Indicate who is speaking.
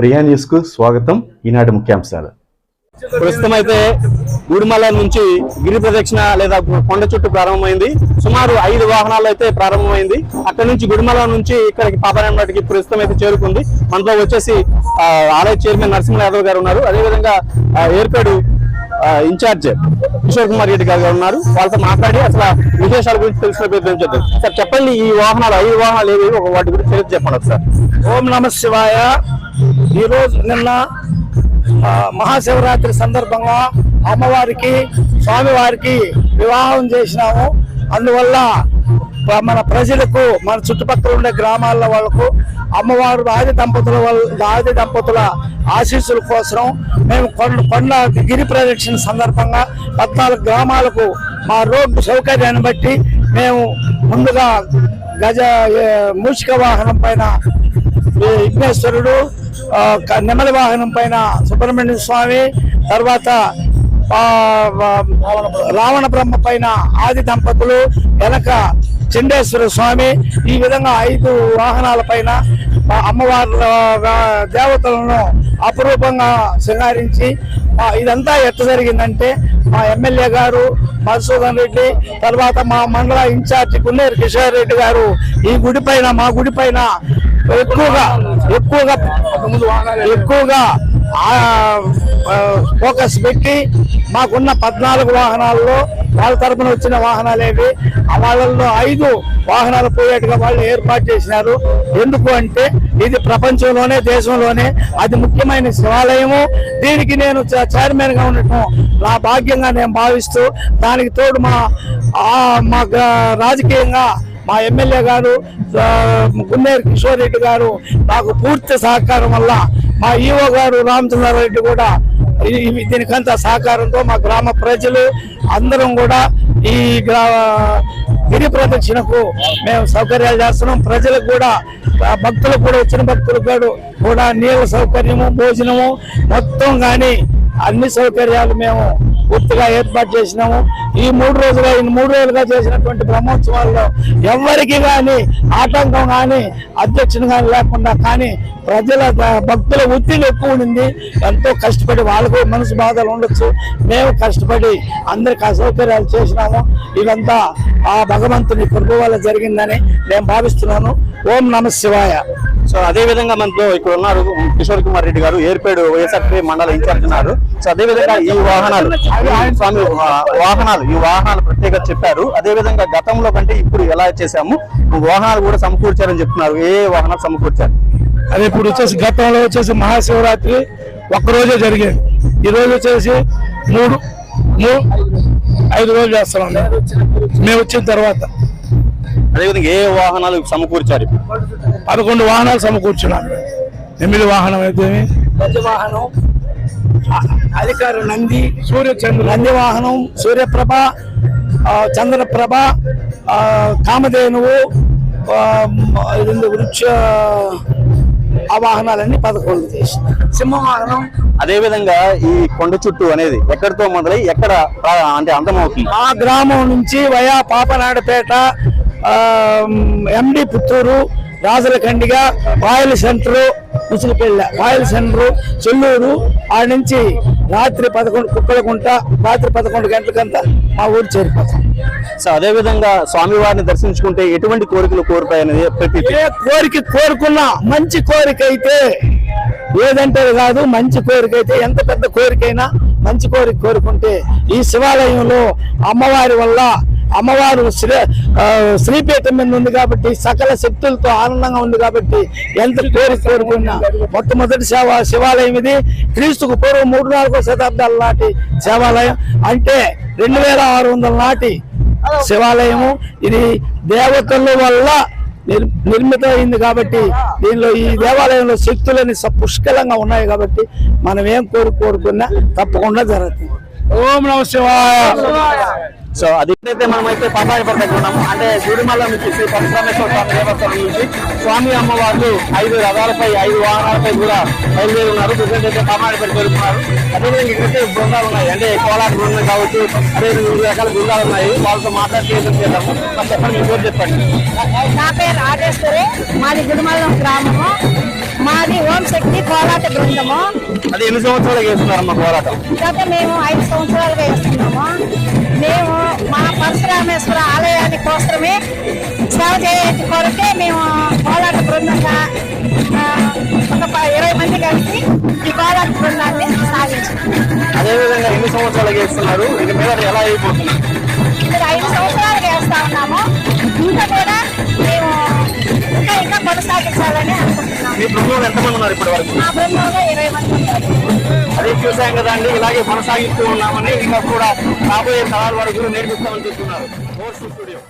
Speaker 1: ప్రియా న్యూస్కు స్వాగతం. ఈనాటి ముఖ్యాంశాలు.
Speaker 2: ప్రస్తుతం అయితే గుడిమల నుంచి గిరి ప్రదక్షిణ లేదా కొండ చుట్టూ ప్రారంభమైంది. సుమారు ఐదు వాహనాలు అయితే ప్రారంభమైంది. అక్కడ నుంచి గుడిమల నుంచి ఇక్కడికి పాపరాయణకి ప్రస్తుతం అయితే చేరుకుంది. మనతో వచ్చేసి ఆ, ఆలయ చైర్మన్ నరసింహ యాదవ్ గారు ఉన్నారు. అదేవిధంగా ఏర్పేడు ఇన్ఛార్జ్ కిషోర్ కుమార్ రెడ్డి గారు ఉన్నారు. వాళ్ళతో మాట్లాడి అసలు విశేషాల గురించి తెలుసుకునే ప్రయత్నం చేద్దాం సార్ చెప్పండి ఈ వాహనాలు ఐదు వాహనాలు ఏవి? ఒక వాటి గురించి చరిత్ర చెప్పండి సార్
Speaker 3: ఓం నమ శివాయ. ఈరోజు నిన్న మహాశివరాత్రి సందర్భంగా అమ్మవారికి స్వామివారికి వివాహం చేసినాము. అందువల్ల మన ప్రజలకు మన చుట్టుపక్కల ఉండే గ్రామాల వాళ్ళకు అమ్మవారు ఆది దంపతుల వల్ల ఆది దంపతుల ఆశీస్సుల కోసం మేము కొండ కొండ గిరి ప్రదక్షిణ సందర్భంగా పద్నాలుగు గ్రామాలకు మా రోడ్డు సౌకర్యాన్ని బట్టి మేము ముందుగా గజ మూషిక వాహనం పైన విఘ్నేశ్వరుడు నెమలి వాహనం పైన సుబ్రహ్మణ్య స్వామి తర్వాత రావణ బ్రహ్మ పైన ఆది దంపతులు వెనక చండేశ్వర స్వామి ఈ విధంగా ఐదు వాహనాల పైన అమ్మవారు దేవతలను అపురూపంగా శృంగారించి ఇదంతా ఎట్ట జరిగిందంటే మా ఎమ్మెల్యే గారు మధుసూదన్ రెడ్డి తర్వాత మా మండల ఇన్ఛార్జి గున్నేరు కిషోర్ రెడ్డి గారు ఈ గుడి పైన మా గుడి పైన ఎక్కువగా ఎక్కువగా ఎక్కువగా ఫోకస్ పెట్టి మాకున్న పద్నాలుగు వాహనాల్లో వాళ్ళ తరపున వచ్చిన వాహనాలేవి వాళ్ళల్లో ఐదు వాహనాలు పోయేట్టుగా వాళ్ళు ఏర్పాటు చేసినారు. ఎందుకు అంటే ఇది ప్రపంచంలోనే దేశంలోనే అది ముఖ్యమైన శివాలయము. దీనికి నేను చైర్మన్గా ఉండటం నా భాగ్యంగా నేను భావిస్తూ దానికి తోడు మా మా రాజకీయంగా మా ఎమ్మెల్యే గారు గున్నేరు కిషోర్ రెడ్డి గారు నాకు పూర్తి సహకారం వల్ల మా ఈఓ గారు రామచంద్రారెడ్డి కూడా ఈ- దీనికంతా సహకారంతో మా గ్రామ ప్రజలు అందరం కూడా ఈ గ్రా గిరి ప్రదక్షిణకు మేము సౌకర్యాలు చేస్తున్నాం. ప్రజలకు కూడా భక్తులకు కూడా వచ్చిన భక్తులకు కూడా నీళ్ళ సౌకర్యము భోజనము మొత్తం కానీ అన్ని సౌకర్యాలు మేము పూర్తిగా ఏర్పాటు చేసినాము. ఈ మూడు రోజులుగా ఈ మూడు రోజులుగా చేసినటువంటి బ్రహ్మోత్సవాల్లో ఎవరికి కానీ ఆటంకం కానీ అధ్యక్షుని కానీ లేకుండా కానీ ప్రజల భక్తుల ఒత్తిడి ఎక్కువ ఉండింది. ఎంతో కష్టపడి వాళ్ళకు మనసు బాధలు ఉండొచ్చు. మేము కష్టపడి అందరికి అసౌకర్యాలు చేసినాము. ఇదంతా ఆ భగవంతుని కృప వల్ల జరిగిందని నేను భావిస్తున్నాను. ఓం నమ శివాయ.
Speaker 2: సో అదే విధంగా మనతో ఇక్కడ ఉన్నారు కిషోర్ కుమార్ రెడ్డి గారు ఏర్పేడు వైఎస్ఆర్పీ మండల ఇన్ఛార్జ్ ఉన్నారు. సో అదే విధంగా ఈ వాహనాలు స్వామి వాహనాలు ఈ వాహనాలు ప్రత్యేక చెప్పారు. అదే విధంగా గతంలో కంటే ఇప్పుడు ఎలా చేశాము? వాహనాలు కూడా సమకూర్చారని చెప్తున్నారు. ఏ వాహనాలు సమకూర్చారు?
Speaker 3: అది ఇప్పుడు వచ్చేసి గతంలో వచ్చేసి మహాశివరాత్రి ఒక్క రోజే జరిగేది. ఈ రోజు వచ్చేసి మూడు ఐదు రోజులు చేస్తున్నాం మేము. వచ్చిన తర్వాత.
Speaker 2: అదే విధంగా ఏ ఏ వాహనాలు సమకూర్చారు ఇప్పుడు?
Speaker 3: పదకొండు వాహనాలు సమకూర్చున్నాం ఎనిమిది వాహనం అయితే వాహనం. అధికారు నంది సూర్యచంద్ర నంది వాహనం సూర్యప్రభ ఆ, చంద్రప్రభ ఆ, కామధేనువు ఆ, వృక్ష ఆ వాహనాలన్నీ పదకొండు చేసి సింహ వాహనం
Speaker 2: అదే విధంగా ఈ కొండ చుట్టూ అనేది ఎక్కడితో మొదలై ఎక్కడ అంటే అంతమవుతుంది?
Speaker 3: మా గ్రామం నుంచి వయా పాపనాడపేట ఎండి పుత్తూరు రాజుల ఖండిగ రాయల్ సెంటర్ ముసిలిపెళ్ళ రాయల్ సెంటర్ చెల్లూరు ఆ నుంచి రాత్రి పదకొండు కుక్కలకుంట రాత్రి పదకొండు గంటలకంతా మా ఊరు చేరిపోతాం.
Speaker 2: సో అదే విధంగా స్వామివారిని దర్శించుకుంటే ఎటువంటి కోరికలు కోరుతాయనేది ప్రతి
Speaker 3: కోరిక కోరుకున్నా మంచి కోరిక అయితే ఏదంటే కాదు మంచి కోరిక అయితే ఎంత పెద్ద కోరికైనా మంచి కోరిక కోరుకుంటే ఈ శివాలయంలో అమ్మవారి వల్ల అమ్మవారు శ్రీ శ్రీపీఠం మీద ఉంది కాబట్టి సకల శక్తులతో ఆనందంగా ఉంది కాబట్టి ఎంత కోరిక కోరుకున్నా మొట్టమొదటి సేవ శివాలయం ఇది. క్రీస్తుకు పూర్వం మూడు నాలుగో శతాబ్దాల నాటి శివాలయం. అంటే రెండు వేల ఆరు వందల నాటి శివాలయము. ఇది దేవతల వల్ల నిర్ నిర్మితమైంది కాబట్టి దీనిలో ఈ దేవాలయంలో శక్తులని స- పుష్కలంగా ఉన్నాయి కాబట్టి మనం ఏం కోరు కోరుకున్నా తప్పకుండా జరుగుతుంది. ఓం నమ శివాయ.
Speaker 2: సో అది అయితే మనం అయితే దగ్గర ఉన్నాము. అంటే గుడిమల్ల నుంచి శ్రీ పరశురామేశ్వర స్వామి దేవస్థానం నుంచి స్వామి అమ్మవార్లు ఐదు రథాలపై ఐదు వాహనాలపై కూడా బయలుదేరి ఉన్నారు. ప్రజెంట్ అయితే పాపాయపేట జరుగుతున్నారు అదేవిధంగా ఇక్కడైతే బృందాలు ఉన్నాయి. అంటే కోలాట బృందం కావచ్చు అదేవిధంగా వివిధ రకాల బృందాలు ఉన్నాయి. వాళ్ళతో మాట్లాడి చేద్దాము? చెప్పండి మీ పేరు చెప్పండి.
Speaker 4: నా పేరు రాజేశ్వరి. మాది గుడిమల్లం గ్రామము. మాది ఓం శక్తి కోలాట బృందము.
Speaker 2: అది ఎన్ని సంవత్సరాలు చేస్తున్నారమ్మా పోరాటం
Speaker 4: గత మేము ఐదు సంవత్సరాలుగా వేస్తున్నాము మేము పరశురామేశ్వర ఆలయాన్ని కోసమే సేవ చేయడానికి కొరకే మేము కోలాట బృందంగా ఒక ఇరవై మంది కలిసి ఈ కోలాట బృందాన్ని సాగించాం.
Speaker 2: అదేవిధంగా ఎన్ని సంవత్సరాలు చేస్తున్నారు ఇక మీద ఎలా అయిపోతుంది?
Speaker 4: ఇప్పుడు ఐదు సంవత్సరాలుగా వేస్తా ఉన్నాము ఇంకా కూడా మేము ఇంకా ఇంకా కొనసాగించాలని అనుకుంటున్నాము.
Speaker 2: మీ బృందంలో ఎంతమంది ఉన్నారు ఇప్పటి వరకు అదే చూసాం కదండి ఇలాగే కొనసాగిస్తూ ఉన్నామని ఇంకా కూడా రాబోయే తరాల వరకు నేర్పిస్తామని చెప్తున్నారు. స్టూడియో